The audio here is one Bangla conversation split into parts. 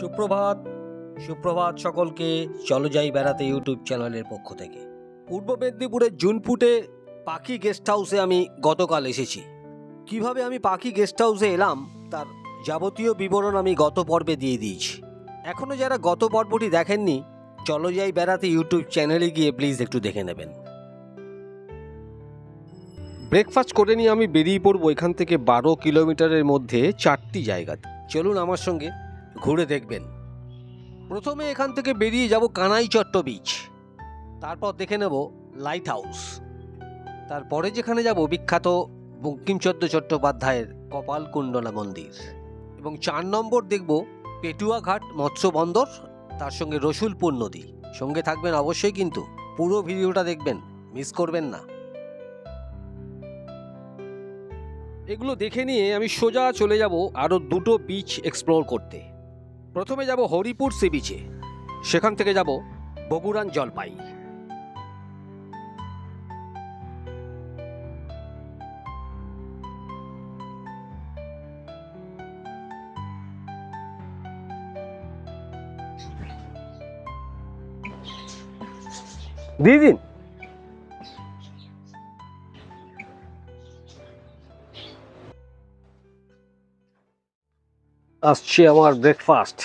সুপ্রভাত সুপ্রভাত সকলকে। চলো যাই বেড়াতে ইউটিউব চ্যানেলের পক্ষ থেকে। পূর্ব মেদিনীপুরের জুনপুটে পাখি গেস্ট হাউসে আমি গতকাল এসেছি। কীভাবে আমি পাখি গেস্ট হাউসে এলাম, তার যাবতীয় বিবরণ আমি গত পর্বে দিয়ে দিয়েছি। এখনও যারা গত পর্বটি দেখেননি, চলো যাই বেড়াতে ইউটিউব চ্যানেলে গিয়ে প্লিজ একটু দেখে নেবেন। ব্রেকফাস্ট করে নিয়ে আমি বেরিয়ে পড়ব এখান থেকে বারো কিলোমিটারের মধ্যে চারটি জায়গা চলুন আমার সঙ্গে ঘুরে দেখবেন। প্রথমে এখান থেকে বেরিয়ে যাব কানাই চট্ট বিচ তারপর দেখে নেব লাইট হাউস তারপরে যেখানে যাব বিখ্যাত বঙ্কিমচন্দ্র চট্টোপাধ্যায়ের কপালকুণ্ডলা মন্দির। এবং চার নম্বর দেখব পেটুয়াঘাট মৎস্য বন্দর, তার সঙ্গে রসুলপুর নদী। সঙ্গে থাকবেন অবশ্যই কিন্তু পুরো ভিডিওটা দেখবেন মিস করবেন না। এগুলো দেখে নিয়ে আমি সোজা চলে যাব আরও দুটো বিচ এক্সপ্লোর করতে। প্রথমে যাব হরিপুর সি বিচে। সেখান থেকে যাব বগুড়ান জলপাই। দিয়ে দিন আসছে আমার ব্রেকফাস্ট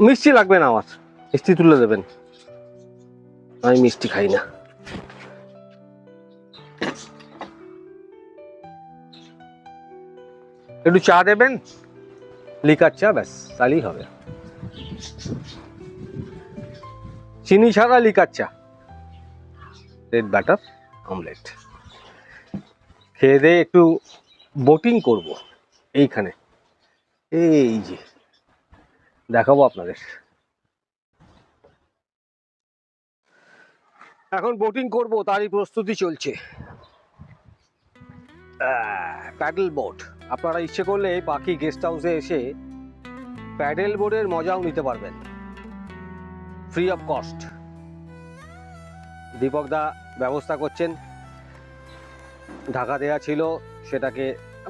মিষ্টি লাগবে না আমার। মিষ্টি তুলে দেবেন। আমি মিষ্টি খাই না। একটু চা দেবেন? লিকার চা, ব্যাস, তাহলেই হবে। চিনি ছাড়া লিকার চা। রেড ব্যাটার অমলেট খেয়ে দিয়ে একটু বোটিং করব, এইখানে। এই যে দেখাবো আপনাদের। এখন বোটিং করব তারই প্রস্তুতি চলছে। প্যাডেল বোট আপনারা ইচ্ছে করলে পাখি গেস্ট হাউসে এসে প্যাডেল বোর্ডের মজাও নিতে পারবেন। Free of cost Dipak da ব্যবস্থা করছেন। ঢাকা দেয়া ছিল সেটাকে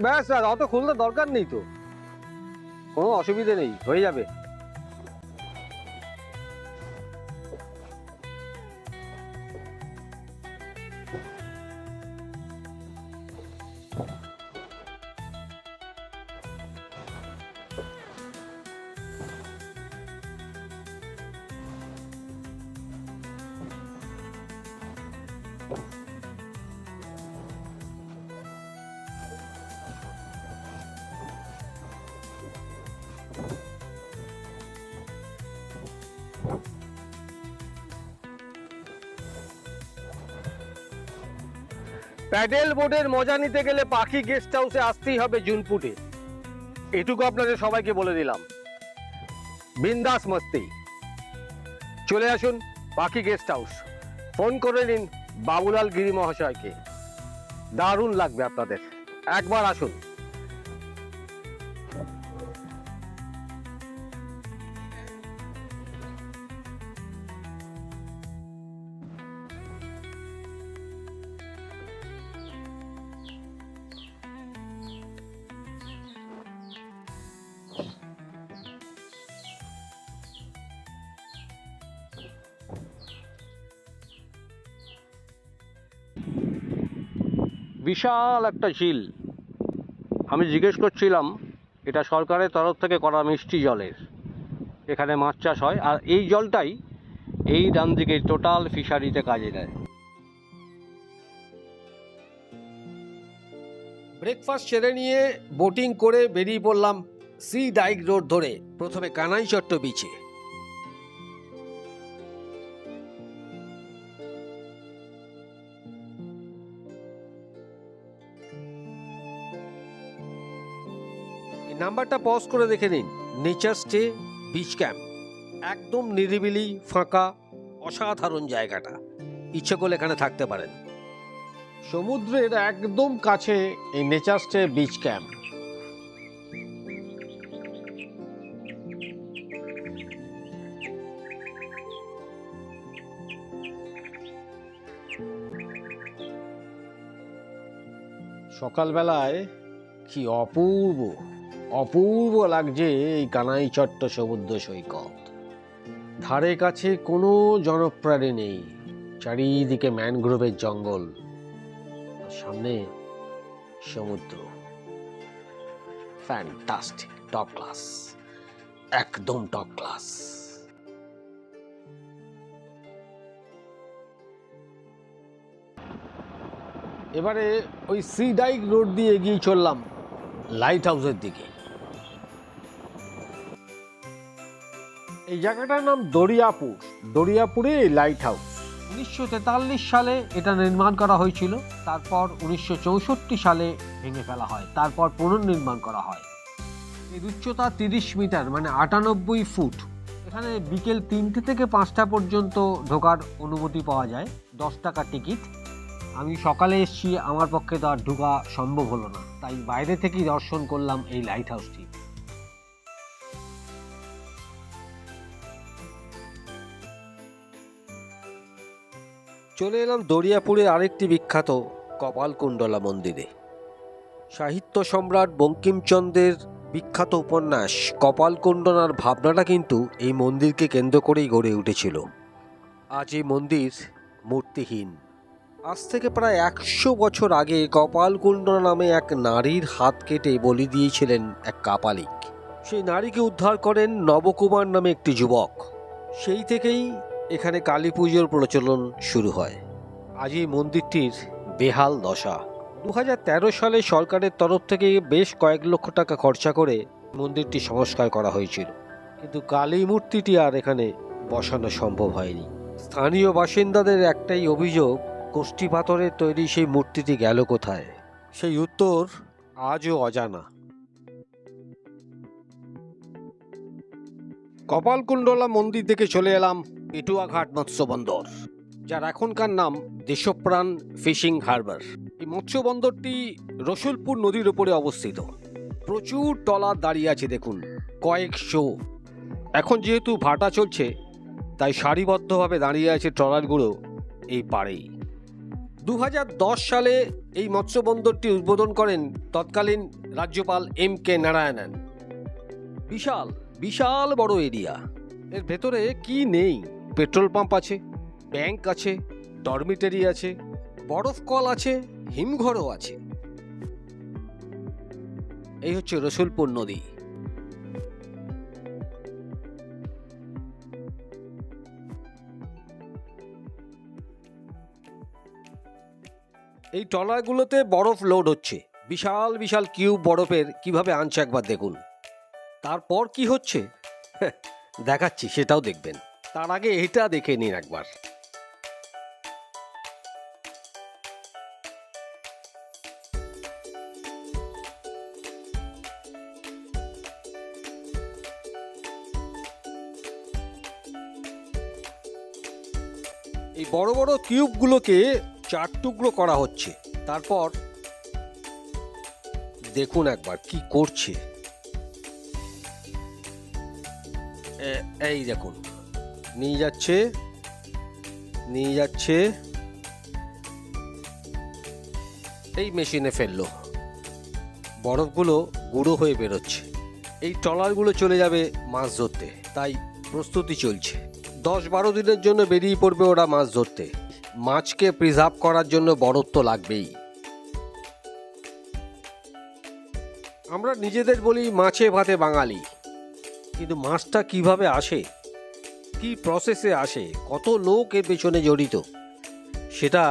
ব্যাস, অত খুলতে দরকার নেই তো। কোনো অসুবিধে নেই হয়ে যাবে। প্যাডেল বোর্ডের মজা নিতে গেলে পাখি গেস্ট হাউসে আসতেই হবে জুনপুটে এটুকু আপনাদের সবাইকে বলে দিলাম। বিন্দাস মস্তি। চলে আসুন পাখি গেস্ট হাউস ফোন করে নিন বাবুলাল গিরি মহাশয়কে। দারুণ লাগবে আপনাদের। একবার আসুন। বিশাল একটা ঝিল। আমি জিজ্ঞেস করছিলাম, এটা সরকারের তরফ থেকে করা মিষ্টি জলের। এখানে মাছ চাষ হয়, আর এই জলটাই এই ডান দিকে টোটাল ফিশারিতে কাজে দেয়। ব্রেকফাস্ট সেরে নিয়ে বোটিং করে বেরিয়ে পড়লাম সি ডাইক রোড ধরে, প্রথমে কানাই চট্ট বিচে। নাম্বারটা পজ করে দেখে নিন। নেচার স্টে বিচ ক্যাম্প একদম নিরিবিলি, ফাঁকা, অসাধারণ জায়গাটা। ইচ্ছে করলে এখানে থাকতে পারেন। সমুদ্রের একদম কাছে এই নেচার স্টে বিচ ক্যাম্প সকালবেলায় কি অপূর্ব। অপূর্ব লাগছে এই কানাই চট্ট সমুদ্র সৈকত। ধারে কাছে কোনো জনপ্রাণী নেই, চারিদিকে ম্যানগ্রোভের জঙ্গল সামনে সমুদ্র। ফ্যান্টাস্টিক টপ ক্লাস একদম টপ ক্লাস এবারে ওই সি ডাইক রোড দিয়ে এগিয়ে চললাম লাইট হাউসের দিকে। এই জায়গাটার নাম দরিয়াপুর, দরিয়াপুরে এই লাইট হাউস উনিশশো তেতাল্লিশ সালে এটা নির্মাণ করা হয়েছিল, তারপর উনিশশো চৌষট্টি সালে ভেঙে ফেলা হয়, তারপর পুনর্নির্মাণ করা হয়। এর উচ্চতা তিরিশ মিটার মানে আটানব্বই ফুট। এখানে বিকেল তিনটে থেকে পাঁচটা পর্যন্ত ঢোকার অনুমতি পাওয়া যায়, দশ টাকা টিকিট। আমি সকালে এসেছি, আমার পক্ষে তো আর ঢোকা সম্ভব হলো না, তাই বাইরে থেকেই দর্শন করলাম এই লাইট হাউসটি চলে এলাম দরিয়াপুরের আরেকটি বিখ্যাত কপালকুণ্ডলা মন্দিরে। সাহিত্য সম্রাট বঙ্কিমচন্দ্রের বিখ্যাত উপন্যাস কপালকুণ্ডলার ভাবনাটা কিন্তু এই মন্দিরকে কেন্দ্র করেই গড়ে উঠেছিল। আজ এই মন্দির মূর্তিহীন। আজ থেকে প্রায় একশো বছর আগে কপালকুণ্ডলা নামে এক নারীর হাত কেটে বলি দিয়েছিলেন এক কাপালিক। সেই নারীকে উদ্ধার করেন নবকুমার নামে একটি যুবক। সেই থেকেই এখানে কালী পুজোর প্রচলন শুরু হয়। আজ এই মন্দিরটির বেহাল দশা। দু হাজার তেরো সালে সরকারের তরফ থেকে বেশ কয়েক লক্ষ টাকা খরচা করে মন্দিরটি সংস্কার করা হয়েছিল। কিন্তু কালী মূর্তিটি আর এখানে বসানো সম্ভব হয়নি। স্থানীয় বাসিন্দাদের একটাই অভিযোগ, কোষ্ঠী পাথরের তৈরি সেই মূর্তিটি গেল কোথায়? সেই উত্তর আজও অজানা। কপালকুণ্ডলা মন্দির থেকে চলে এলাম পেটুয়াঘাট মৎস্য বন্দর, যার এখনকার নাম দেশপ্রাণ ফিশিং হারবার। এই মৎস্য বন্দরটি রসুলপুর নদীর উপরে অবস্থিত। প্রচুর টলার দাঁড়িয়ে আছে দেখুন, কয়েকশো। এখন যেহেতু ভাটা চলছে, তাই সারিবদ্ধভাবে দাঁড়িয়ে আছে ট্রলারগুলো এই পাড়েই। দু হাজার দশ সালে এই মৎস্য বন্দরটি উদ্বোধন করেন তৎকালীন রাজ্যপাল এম কে নারায়ণন। বিশাল বিশাল বড় এরিয়া। এর ভেতরে কি নেই? পেট্রোল পাম্প আছে, ব্যাংক আছে, ডরমিটারি আছে, বরফ কল আছে, হিমঘরও আছে। এই হচ্ছে রসুলপুর নদী। এই ট্রলারগুলোতে বরফ লোড হচ্ছে। বিশাল বিশাল কিউব বরফের কীভাবে আনছে একবার দেখুন। তারপর কি হচ্ছে? দেখাচ্ছি, সেটাও দেখবেন। তার আগে এটা দেখে নিন একবার। এই বড় বড় কিউবগুলোকে চার টুকরো করা হচ্ছে। তারপর দেখুন একবার কি করছে। এই দেখুন। নিয়ে যাচ্ছে নিয়ে যাচ্ছে। এই মেশিনে ফেলল। বরফগুলো গুঁড়ো হয়ে বেরোচ্ছে। এই ট্রলারগুলো চলে যাবে মাছ ধরতে। তাই প্রস্তুতি চলছে। দশ বারো দিনের জন্য বেরিয়ে পড়বে ওরা মাছ ধরতে। মাছকে প্রিজার্ভ করার জন্য বরফ তো লাগবেই। আমরা নিজেদের বলি মাছে ভাতে বাঙালি। কিন্তু মাছটা কীভাবে আসে? কি প্রসেসে আসে? কত লোক এর পেছনে জড়িত? সেটা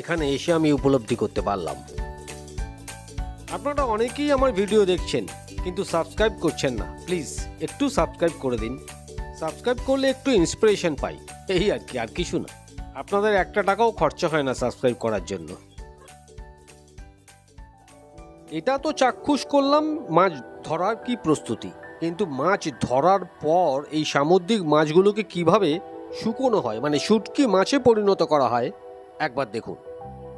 এখানে এসে আমি উপলব্ধি করতে পারলাম। আপনারা অনেকেই আমার ভিডিও দেখছেন, কিন্তু সাবস্ক্রাইব করছেন না। প্লিজ একটু সাবস্ক্রাইব করে দিন। সাবস্ক্রাইব করলে একটু ইন্সপিরেশন পাই। এই আর কি, আর কিছু না। আপনাদের একটা টাকাও খরচা হয় না সাবস্ক্রাইব করার জন্য। এটা তো চাক্ষুষ করলাম, মাছ ধরার কি প্রস্তুতি? কিন্তু মাছ ধরার পর এই সামুদ্রিক মাছগুলোকে কীভাবে শুকোনো হয়? মানে শুটকি মাছে পরিণত করা হয়? একবার দেখুন।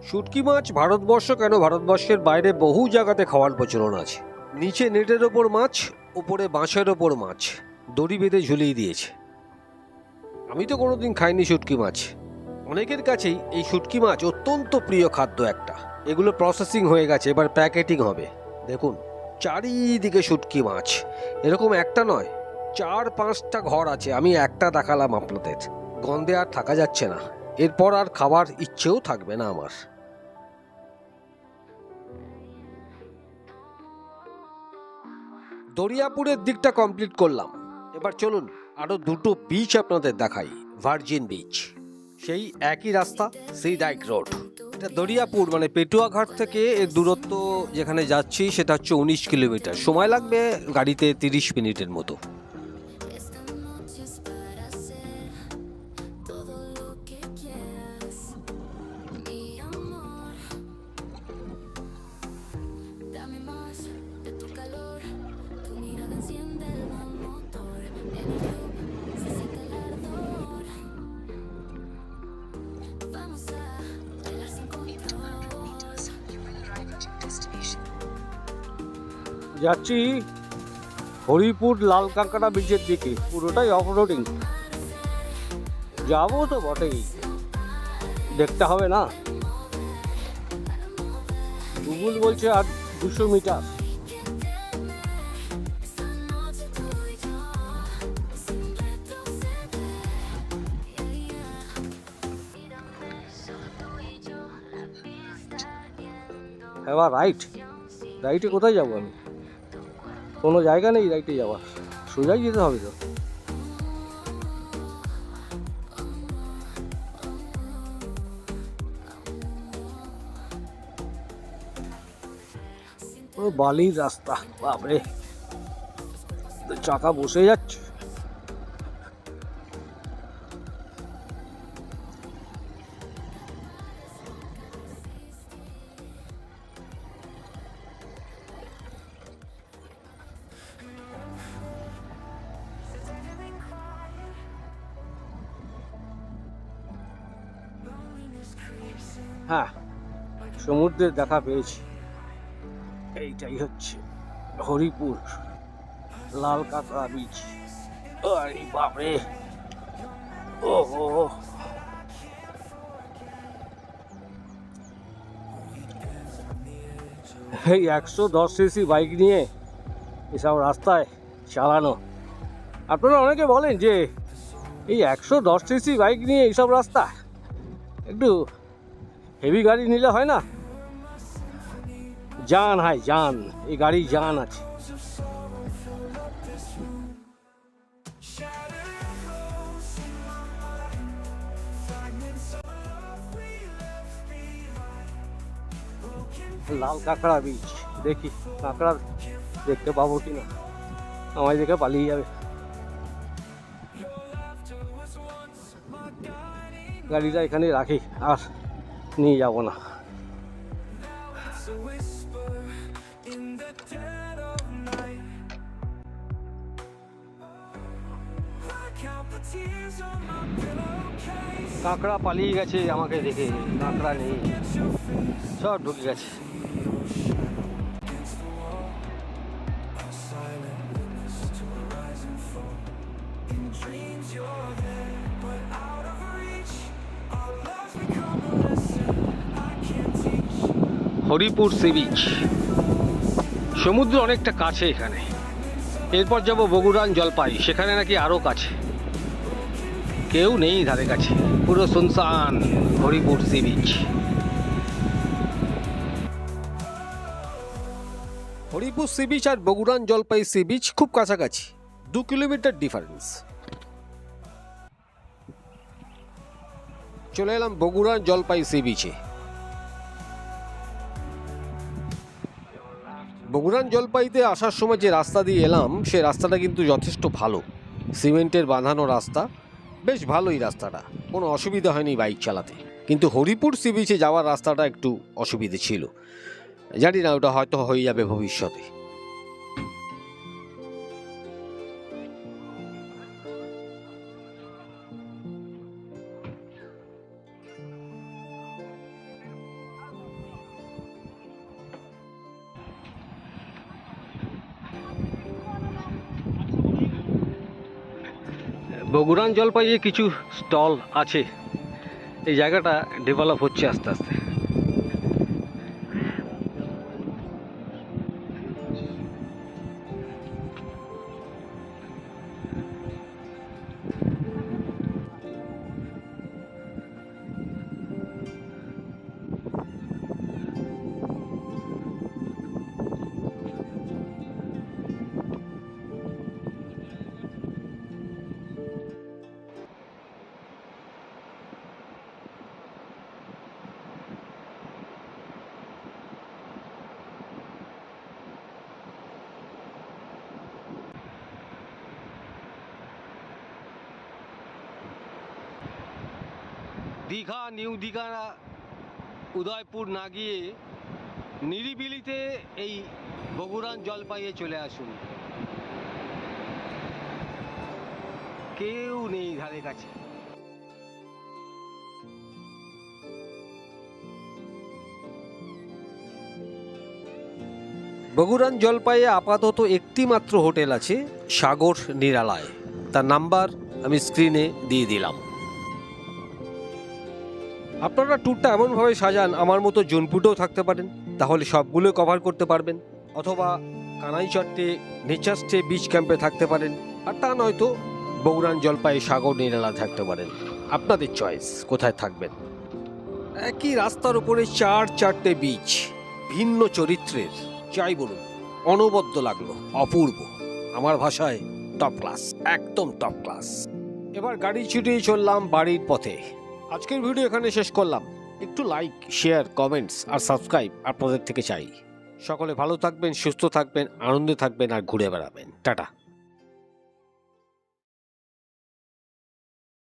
শুটকি মাছ ভারতবর্ষ কেন? ভারতবর্ষের বাইরে বহু জায়গাতে খাওয়ার প্রচলন আছে। নিচে নেটের ওপর মাছ, উপরে বাঁশের ওপর মাছ। দড়ি বেঁধে ঝুলিয়ে দিয়েছে। আমি তো কোনোদিন খাইনি শুটকি মাছ। অনেকের কাছেই এই শুটকি মাছ অত্যন্ত প্রিয় খাদ্য একটা। এগুলো প্রসেসিং হয়ে গেছে, এবার প্যাকেটিং হবে। দেখুন। চারিদিকে শুটকি মাছ। এরকম একটা নয়, চার পাঁচটা ঘর আছে, আমি একটা দেখালাম আপনাদের। গন্ধে আর থাকা যাচ্ছে না। এরপর আর খাবার ইচ্ছেও থাকবে না আমার। দরিয়াপুরের দিকটা কমপ্লিট করলাম। এবার চলুন আরও দুটো বিচ আপনাদের দেখাই ভার্জিন বিচ সেই একই রাস্তা সি ডাইক রোড এটা দরিয়াপুর মানে পেটুয়াঘাট থেকে এর দূরত্ব যেখানে যাচ্ছি সেটা হচ্ছে উনিশ কিলোমিটার। সময় লাগবে গাড়িতে তিরিশ মিনিটের মতো। যাচ্ছি হরিপুর লাল কাঁকড়া বিচের দিকে। পুরোটাই অফ রোডিং যাব তো বটেই। দেখতে হবে না। গুগল বলছে আর দুশো মিটার। এবার রাইট রাইটে কোথায় যাব আমি? কোনো জায়গা নেই রাইটে যাওয়ার। সোজাই যেতে হবে তো। বালির রাস্তা, বাপরে। চাকা বসে যাচ্ছে। হ্যাঁ সমুদ্রের দেখা পেয়েছি। এইটাই হচ্ছে হরিপুর লাল কাঁকড়া বিচ আরে বাপরে। ও হো। এই একশো দশ সিসি বাইক নিয়ে এসব রাস্তায় চালানো। আপনারা অনেকে বলেন যে এই একশো দশ সিসি বাইক নিয়ে এইসব রাস্তা একটু হেভি গাড়ি নিলে হয় না? জান হয় জান এই গাড়ি জান আছে। লাল কাঁকড়া বীজ, দেখি কাঁকড়া দেখতে পাবো কি না আমায় দেখে পালিয়ে যাবে। গাড়িটা এখানে রাখি। আর নিয়ে যাব না। কাঁকড়া পালিয়ে গেছে আমাকে দেখে কাঁকড়া নেই। সব ঢুকে গেছে। হরিপুর সি বিচ সমুদ্র অনেকটা কাছে এখানে। এরপর যাব বগুড়ান জলপাই, সেখানে নাকি আরও কাছে। কেউ নেই ধারে কাছে। পুরো সুনসান Haripur sea beach Haripur sea beach আর বগুড়ান জলপাই সি বিচ খুব কাছাকাছি। দু কিলোমিটার ডিফারেন্স চলে এলাম বগুড়ান জলপাই সি বিচে বগুড়ান জলপাইতে আসার সময় যে রাস্তা দিয়ে এলাম, সে রাস্তাটা কিন্তু যথেষ্ট ভালো। সিমেন্টের বাঁধানো রাস্তা, বেশ ভালোই রাস্তাটা। কোনো অসুবিধা হয়নি বাইক চালাতে। কিন্তু হরিপুর সি বিচে যাওয়ার রাস্তাটা একটু অসুবিধে ছিল। জানি না, ওটা হয়তো হয়ে যাবে ভবিষ্যতে। বগুড়ান জলপাইয়ে কিছু স্টল আছে। এই জায়গাটা ডেভেলপ হচ্ছে আস্তে আস্তে। দীঘা, নিউ দীঘা উদয়পুর না গিয়ে নিরিবিলিতে এই বগুড়ান জলপাইয়ে চলে আসুন। কেউ নেই ধারে কাছে। বগুড়ান জলপাইয়ে আপাতত একটি মাত্র হোটেল আছে সাগর নিরালায়। তার নাম্বার আমি স্ক্রিনে দিয়ে দিলাম। আপনারা ট্যুরটা এমনভাবে সাজান, আমার মতো জোনপুটেও থাকতে পারেন। তাহলে সবগুলো কভার করতে পারবেন। অথবা কানাই চট্টে, নেচার বিচ ক্যাম্পে থাকতে পারেন। আর তা নয়তো বগুড়ান জলপাই সাগর নিরালা থাকতে পারেন। আপনাদের চয়েস কোথায় থাকবেন? একই রাস্তার উপরে চার চারটে বিচ ভিন্ন চরিত্রের। যাই বলুন, অনবদ্য লাগল, অপূর্ব। আমার ভাষায় টপ ক্লাস একদম টপ ক্লাস এবার গাড়ি ছুটিয়ে চললাম বাড়ির পথে। আজকের ভিডিও এখানে শেষ করলাম। একটু লাইক শেয়ার কমেন্টস আর সাবস্ক্রাইব আপনাদের থেকে চাই। সকলে ভালো থাকবেন, সুস্থ থাকবেন, আনন্দে থাকবেন আর ঘুরে বেড়াবেন। টাটা।